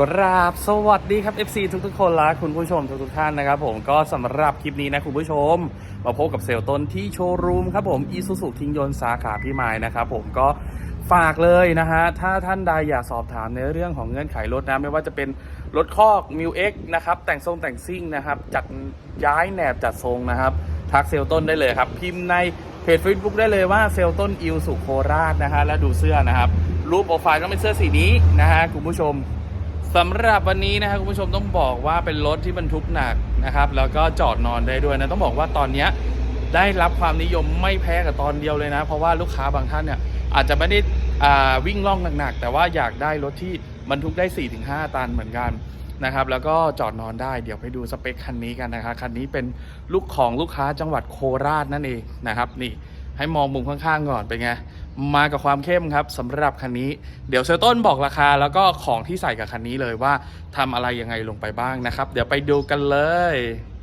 กราบสวัสดีครับ FC ทุกทุกๆคนและคุณผู้ชมทุกทุกๆท่านนะครับผมก็สำหรับคลิปนี้นะคุณผู้ชม มาพบกับเซลล์ต้นที่โชว์รูมครับผมอีซูซูทิ้งยนต์สาขาพี่มายนะครับผมก็ฝากเลยนะฮะ ถ้าท่านใดอยากสอบถามในเรื่องของเงื่อนไขรถนะ ไม่ว่าจะเป็นรถคอกมิวเอ็กนะครับ แต่งทรงแต่งซิ่งนะครับ จัดย้ายแหนบจัดทรงนะครับ ทักเซลล์ต้นได้เลยครับ พิมพ์ในเพจ Facebook ได้เลยว่าเซลล์ต้นอิวสุโคราชนะฮะ และดูเสื้อนะครับ รูปโปรไฟล์ต้องเป็นเสื้อสีนี้นะฮะคุณผู้ชม สำหรับวันนี้นะครับคุณผู้ชมต้องบอกว่าเป็นรถที่บรรทุกหนักนะครับ แล้วก็จอดนอนได้ด้วยนะต้องบอกว่าตอนนี้ได้รับความนิยมไม่แพ้กับตอนเดียวเลยนะ เพราะว่าลูกค้าบางท่านเนี่ยอาจจะไม่ได้อ่าวิ่งล่องหนักๆแต่ว่าอยากได้รถที่บรรทุกได้ 4-5 ตันเหมือนกันนะครับแล้วก็จอดนอนได้เดี๋ยวไปดูสเปคคันนี้กันนะครับคันนี้เป็นลูกของลูกค้าจังหวัดโคราชนั่นเองนะครับนี่ ให้มองมุมข้างๆก่อนเป็นไงมากับความเข้มครับสำหรับคันนี้ เดี๋ยวเซลต้นบอกราคาแล้วก็ของที่ใส่กับคันนี้เลยว่าทำอะไรยังไงลงไปบ้างนะครับ เดี๋ยวไปดูกันเลย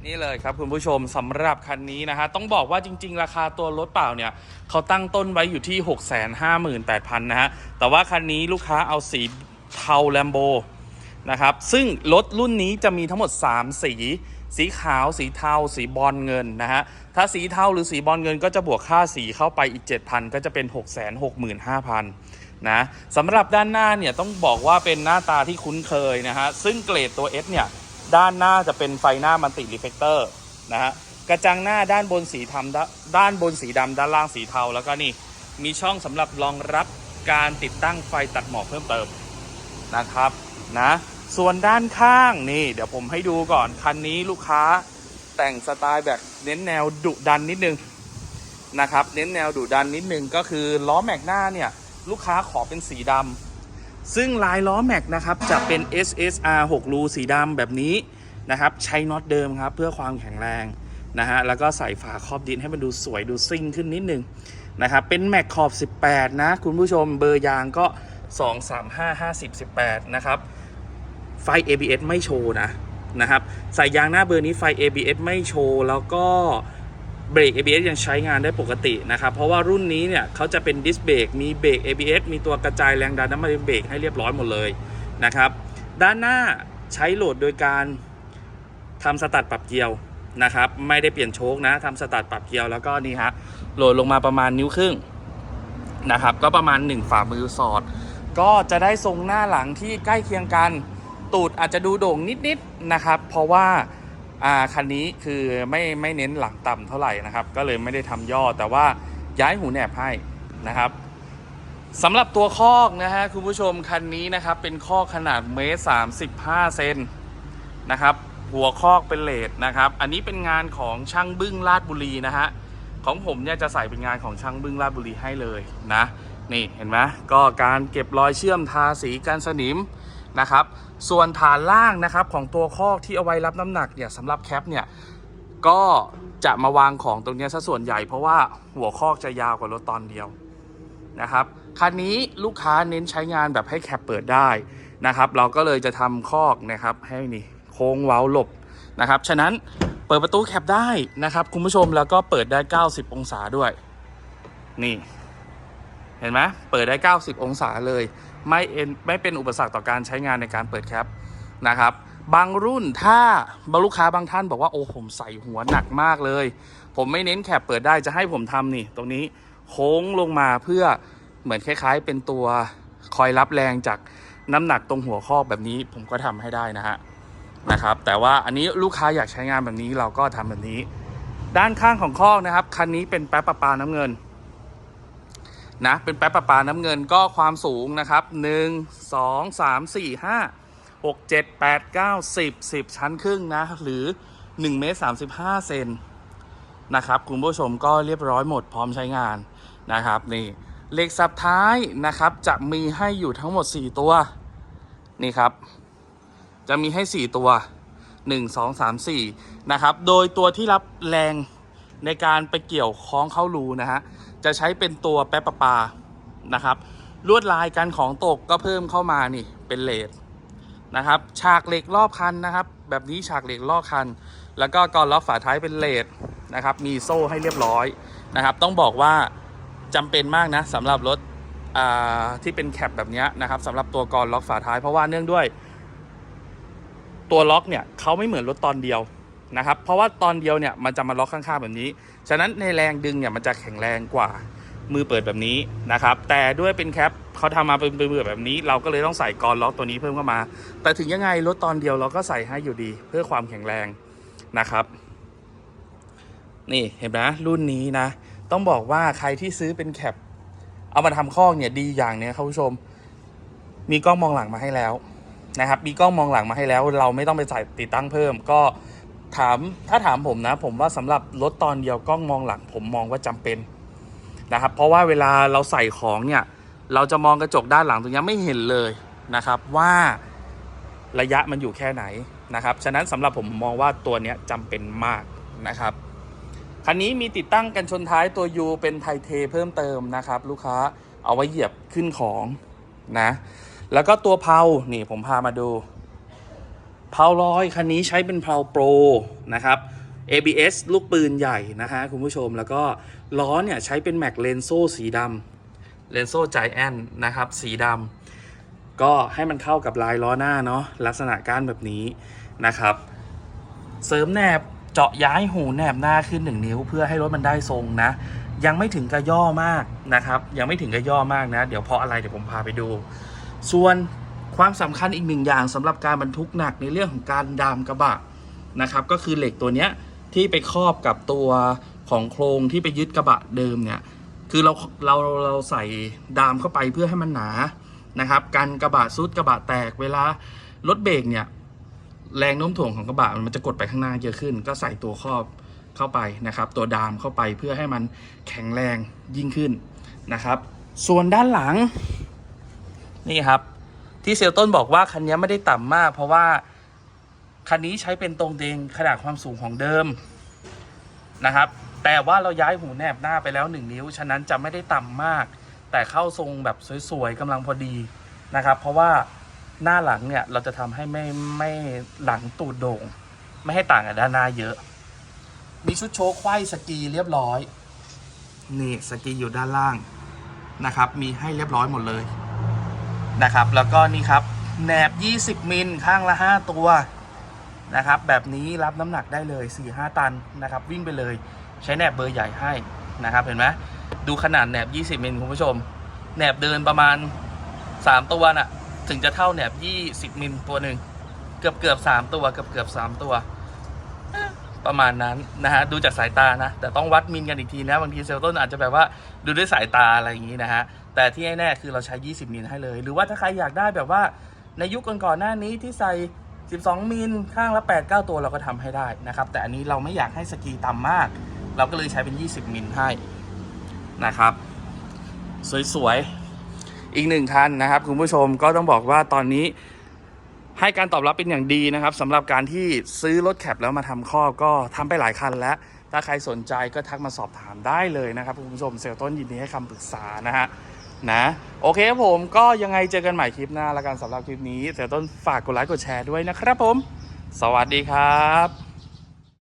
นี่เลยครับคุณผู้ชมสำหรับคันนี้นะฮะต้องบอกว่าจริง ๆ ราคาตัวรถเปล่าเนี่ยเขาตั้งต้นไว้อยู่ที่ 658,000นะฮะแต่ว่าคันนี้ลูกค้าเอาสีเทาแลมโบนะครับซึ่งรถรุ่นนี้จะมีทั้งหมด 3 สี สีขาว สีเทา สีบอลเงินนะฮะ ถ้าสีเทาหรือสีบอลเงินก็จะบวกค่าสีเข้าไปอีก 7,000 ก็จะเป็น 665,000นะสำหรับด้านหน้าเนี่ยต้องบอกว่าเป็นหน้าตาที่คุ้นเคยนะฮะ ซึ่งเกรดตัว S เนี่ยด้านหน้าจะเป็นไฟหน้ามันติรีเฟกเตอร์นะฮะ กระจังหน้าด้านบนสีทำด้าด้านบนสีดำด้านล่างสีเทาแล้วก็นี่มีช่องสำหรับรองรับการติดตั้งไฟตัดหมอกเพิ่มเติมนะครับนะ ส่วนด้านข้างนี่ เดี๋ยวผมให้ดูก่อนคันนี้ลูกค้าแต่งสไตล์แบบเน้นแนวดุดันนิดนึงนะครับ เน้นแนวดุดันนิดนึงก็คือล้อแม็กหน้าเนี่ย ลูกค้าขอเป็นสีดำซึ่งลายล้อแม็กนะครับ จะเป็น SSR 6รูสีดำแบบนี้นะครับ ใช้น็อตเดิมครับ เพื่อความแข็งแรงนะฮะแล้วก็ใส่ฝาครอบดินให้มันดูสวยดูซิ่งขึ้นนิดนึงนะครับเป็นแม็กขอบ 18 นะ คุณผู้ชมเบอร์ยางก็ 2 3 5 50 18 นะครับ ไฟ ABS ไม่โชว์นะนะครับใส่ยางหน้าเบอร์นี้ไฟ ABS ไม่โชว์ แล้วก็เบรก ABS ยังใช้งานได้ปกตินะครับ เพราะว่ารุ่นนี้เนี่ยเขาจะเป็นดิสเบรกมีเบรก ABS มีตัวกระจายแรงดันน้ำมันเบรกให้เรียบร้อยหมดเลยนะครับ ด้านหน้าใช้โหลดโดยการทำสตัดปรับเกียวนะครับ ไม่ได้เปลี่ยนโชคนะทำสตัดปรับเกียวแล้วก็นี่ฮะโหลดลงมาประมาณนิ้วครึ่งนะครับ ก็ประมาณ 1 ฝ่ามือสอด ก็จะได้ทรงหน้าหลังที่ใกล้เคียงกัน ตูดอาจจะดูโด่งนิดๆนะครับ เพราะว่าคันนี้คือไม่ไม่เน้นหลังต่ำเท่าไหร่นะครับ ก็เลยไม่ได้ทำย่อแต่ว่าย้ายหูแหนบให้นะครับสำหรับตัวคอกนะฮะคุณผู้ชมคันนี้นะครับเป็นคอกขนาดเมตรสามสิบห้าเซนนะครับหัวคอกเป็นเลดนะครับอันนี้เป็นงานของช่างบึ้งลาดบุรีนะฮะของผมเนี่ยจะใส่เป็นงานของช่างบึ้งลาดบุรีให้เลยนะนี่เห็นไหมก็การเก็บรอยเชื่อมทาสีกันสนิม นะครับ ส่วนฐานล่างนะครับของตัวคอกที่เอาไว้รับน้ำหนักเนี่ยสำหรับแคปเนี่ยก็จะมาวางของตรงนี้ซะส่วนใหญ่เพราะว่าหัวคอกจะยาวกว่ารถตอนเดียวนะครับคันนี้ลูกค้าเน้นใช้งานแบบให้แคปเปิดได้นะครับเราก็เลยจะทำคอกนะครับให้นี่โค้งเว้าหลบนะครับฉะนั้นเปิดประตูแคปได้นะครับคุณผู้ชมแล้วก็เปิดได้ 90 องศาด้วย นี่ เห็นไหมเปิดได้ 90 องศาเลย ไม่เอ็นไม่เป็นอุปสรรคต่อการใช้งานในการเปิดแคปนะครับ บางรุ่นถ้าบางลูกค้าบางท่านบอกว่าโอ้ผมใส่หัวหนักมากเลย ผมไม่เน้นแคปเปิดได้จะให้ผมทำนี่ ตรงนี้โค้งลงมาเพื่อเหมือนคล้าย ๆ เป็นตัวคอยรับแรงจากน้ำหนักตรงหัวข้อแบบนี้ ผมก็ทำให้ได้นะฮะนะครับ แต่ว่าอันนี้ลูกค้าอยากใช้งานแบบนี้เราก็ทำแบบนี้ ด้านข้างของข้อนะครับคันนี้เป็นแป๊บประปาน้ำเงิน นะเป็นแป๊บประปาน้ำเงินก็ความสูงนะครับ 1 2 3 4 5 6 7 8 9 10 10 ชั้นครึ่งนะ หรือ1เมตร35 เซนนะครับ คุณผู้ชมก็เรียบร้อยหมดพร้อมใช้งานนะครับนี่เหล็กสับท้ายนะครับ จะมีให้อยู่ทั้งหมด 4 ตัว นี่ครับ จะมีให้ 4 ตัว 1 2 3 4 นะครับ โดยตัวที่รับแรง ในการไปเกี่ยวคล้องเข้ารูนะฮะจะใช้เป็นตัวแป๊บประปานะครับลวดลายการของตกก็เพิ่มเข้ามานี่เป็นเลดนะครับฉากเหล็กรอบคันนะครับ แบบนี้ฉากเหล็กรอบคัน แล้วก็กรอนล็อกฝาท้ายเป็นเลดนะครับมีโซ่ให้เรียบร้อยนะครับ ต้องบอกว่าจำเป็นมากนะสำหรับรถอ่าที่เป็นแคปแบบนี้นะครับสำหรับตัวกรอนล็อกฝาท้ายเพราะว่าเนื่องด้วย ตัวล็อกเนี่ยเขาไม่เหมือนรถตอนเดียว นะครับเพราะว่าตอนเดียวเนี่ยมันจะมาล็อกข้างๆแบบนี้ ฉะนั้นในแรงดึงเนี่ยมันจะแข็งแรงกว่ามือเปิดแบบนี้นะครับ แต่ด้วยเป็นแคปเขาทำมาเป็นมือแบบนี้ เราก็เลยต้องใส่กรล็อกตัวนี้เพิ่มเข้ามา แต่ถึงยังไงรถตอนเดียวเราก็ใส่ให้อยู่ดี เพื่อความแข็งแรงนะครับ นี่เห็นไหมรุ่นนี้นะ ต้องบอกว่าใครที่ซื้อเป็นแคปเอามาทำข้อเนี่ยดีอย่างเนี้ยครับผู้ชม มีกล้องมองหลังมาให้แล้วนะครับ มีกล้องมองหลังมาให้แล้ว เราไม่ต้องไปใส่ติดตั้งเพิ่ม ก็ ถามถ้าถามผมนะ ผมว่าสำหรับรถตอนเดียวกล้องมองหลัง ผมมองว่าจำเป็นนะครับ เพราะว่าเวลาเราใส่ของเนี่ย เราจะมองกระจกด้านหลังตรงนี้ไม่เห็นเลยนะครับ ว่าระยะมันอยู่แค่ไหนนะครับ ฉะนั้นสำหรับผมมองว่าตัวนี้ยจำเป็นมากนะครับคันนี้มีติดตั้งกันชนท้ายตัว U เป็นไทเทเพิ่มเติมนะครับ ลูกค้าเอาไว้เหยียบขึ้นของนะ แล้วก็ตัวเพลานี่ผมพามาดู เพลาลอยคันนี้ใช้เป็นเพลาโปรนะครับ ABS ลูกปืนใหญ่นะฮะคุณผู้ชมแล้วก็ล้อเนี่ยใช้เป็นแม็กเลนโซสีดำเลนโซใจแอนนะครับสีดำก็ให้มันเข้ากับลายล้อหน้าเนาะลักษณะก้านแบบนี้นะครับ เสริมแหนบเจาะย้ายหูแหนบหน้าขึ้น 1 นิ้ว เพื่อให้รถมันได้ทรงนะ ยังไม่ถึงกระย่อมากนะครับ ยังไม่ถึงกระย่อมากนะ เดี๋ยวเพราะอะไรเดี๋ยวผมพาไปดู ส่วน ความสำคัญอีกหนึ่งอย่างสำหรับการบรรทุกหนักในเรื่องของการดามกระบะนะครับ ก็คือเหล็กตัวเนี้ยที่ไปครอบกับตัวของโครงที่ไปยึดกระบะเดิมเนี่ยคือเราเราเราใส่ดามเข้าไปเพื่อให้มันหนานะครับกันกระบะซุดกระบะแตกเวลารถเบรกเนี่ยแรงโน้มถ่วงของกระบะมันจะกดไปข้างหน้าเยอะขึ้น ก็ใส่ตัวครอบเข้าไปนะครับ ตัวดามเข้าไปเพื่อให้มันแข็งแรงยิ่งขึ้นนะครับ ส่วนด้านหลังนี่ครับ ที่เซลต้นบอกว่าคันนี้ไม่ได้ต่ำมาก เพราะว่าคันนี้ใช้เป็นตรงเดงขนาดความสูงของเดิมนะครับ แต่ว่าเราย้ายหูแนบหน้าไปแล้ว 1 นิ้ว ฉะนั้นจะไม่ได้ต่ำมาก แต่เข้าทรงแบบสวยๆกำลังพอดีนะครับ เพราะว่าหน้าหลังเนี่ยเราจะทำให้ไม่ไม่หลังตูดโด่ง ไม่ให้ต่างกับด้านหน้าเยอะ มีชุดโชว์ไขว้สกีเรียบร้อย นี่สกีอยู่ด้านล่างนะครับ มีให้เรียบร้อยหมดเลย นะครับ แล้วก็นี่ครับแหนบ 20 มิลข้างละ 5 ตัวนะครับ แบบนี้รับน้ำหนักได้เลย 4-5 ตันนะครับ วิ่งไปเลยใช้แหนบเบอร์ใหญ่ให้นะครับ เห็นไหมดูขนาดแหนบ 20 มิลคุณผู้ชม แหนบเดินประมาณ 3 ตัวน่ะ ถึงจะเท่าแหนบ 20 มิลตัวหนึ่งเกือบเกือบ3ตัว เกือบเกือบ3ตัว ประมาณนั้นนะฮะ ดูจากสายตานะ แต่ต้องวัดมิลกันอีกทีนะ บางทีเซลล์ต้นอาจจะแบบว่าดูด้วยสายตาอะไรอย่างนี้นะฮะ แต่ที่แน่ๆคือเราใช้ 20 มิลให้เลย หรือว่าถ้าใครอยากได้แบบว่าในยุคก่อนๆหน้านี้ที่ใส่ 12 มิลข้างละ 8 9 ตัวเราก็ทำให้ได้นะครับ แต่อันนี้เราไม่อยากให้สกีต่ำมาก เราก็เลยใช้เป็น 20 มิลให้นะครับ สวยๆ อีกหนึ่งคันนะครับ คุณผู้ชมก็ต้องบอกว่าตอนนี้ให้การตอบรับเป็นอย่างดีนะครับสำหรับการที่ซื้อรถแคปแล้วมาทำข้อก็ทำไปหลายคันแล้ว ถ้าใครสนใจก็ทักมาสอบถามได้เลยนะครับ คุณผู้ชมเซลล์ต้นยินดีให้คำปรึกษานะฮะ นะโอเคครับผมก็ยังไงเจอกันใหม่คลิปหน้าละกันสำหรับคลิปนี้เซลล์ต้นฝากกดไลค์กดแชร์ด้วยนะครับผม สวัสดีครับ